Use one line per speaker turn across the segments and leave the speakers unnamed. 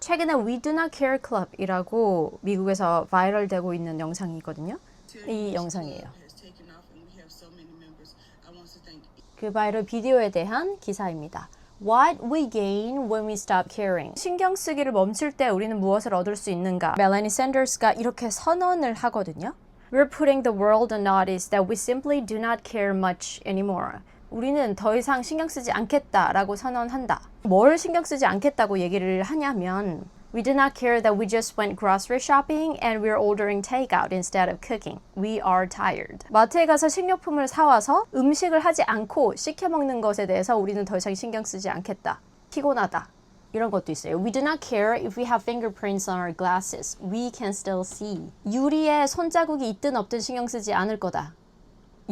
최근에 We Do Not Care Club이라고 미국에서 바이럴되고 있는 영상이 있거든요. 이 영상이에요. 그 바이럴 비디오에 대한 기사입니다. What we gain when we stop caring. 신경 쓰기를 멈출 때 우리는 무엇을 얻을 수 있는가? 멜라니 샌더스가 이렇게 선언을 하거든요. We're putting the world on notice that we simply do not care much anymore. 우리는 더 이상 신경 쓰지 않겠다라고 선언한다. 뭘 신경 쓰지 않겠다고 얘기를 하냐면 We do not care that we just went grocery shopping and we're ordering takeout instead of cooking. We are tired. 마트에 가서 식료품을 사와서 음식을 하지 않고 시켜 먹는 것에 대해서 우리는 더 이상 신경 쓰지 않겠다. 피곤하다. 이런 것도 있어요. We do not care if we have fingerprints on our glasses. We can still see. 유리에 손자국이 있든 없든 신경 쓰지 않을 거다.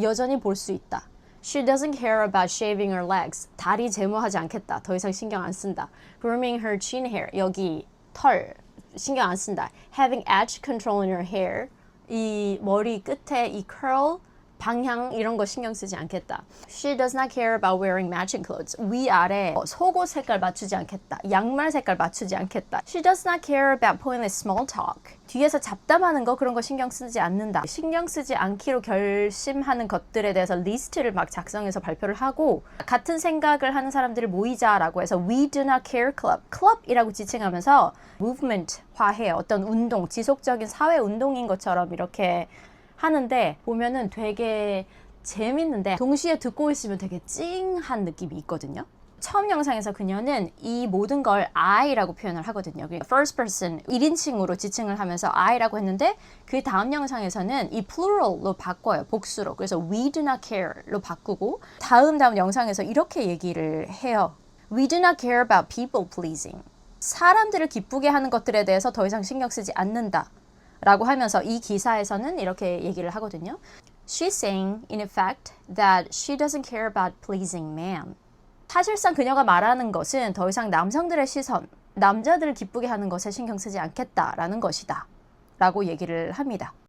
여전히 볼 수 있다. She doesn't care about shaving her legs. 다리 제모하지 않겠다. 더 이상 신경 안 쓴다. Grooming her chin hair. 여기 털 신경 안 쓴다. Having edge control in her hair. 이 머리 끝에 이 curl 방향 이런 거 신경 쓰지 않겠다. She does not care about wearing matching clothes. 위아래 어, 속옷 색깔 맞추지 않겠다. 양말 색깔 맞추지 않겠다. She does not care about pointless small talk. 뒤에서 잡담하는 거 그런 거 신경 쓰지 않는다. 신경 쓰지 않기로 결심하는 것들에 대해서 리스트를 막 작성해서 발표를 하고 같은 생각을 하는 사람들을 모이자라고 해서 We do not care club, club이라고 지칭하면서 movement화해 어떤 운동, 지속적인 사회 운동인 것처럼 이렇게 하는데 보면은 되게 재밌는데 동시에 듣고 있으면 되게 찡한 느낌이 있거든요. 처음 영상에서 그녀는 이 모든 걸 I라고 표현을 하거든요. first person 1인칭으로 지칭을 하면서 I라고 했는데 그 다음 영상에서는 이 plural로 바꿔요. 복수로. 그래서 we do not care로 바꾸고 다음 다음 영상에서 이렇게 얘기를 해요. We do not care about people pleasing. 사람들을 기쁘게 하는 것들에 대해서 더 이상 신경 쓰지 않는다. 라고 하면서 이 기사에서는 이렇게 얘기를 하거든요. She's saying, in effect, that she doesn't care about pleasing man. 사실상 그녀가 말하는 것은 더 이상 남성들의 시선, 남자들을 기쁘게 하는 것에 신경 쓰지 않겠다라는 것이다. 라고 얘기를 합니다.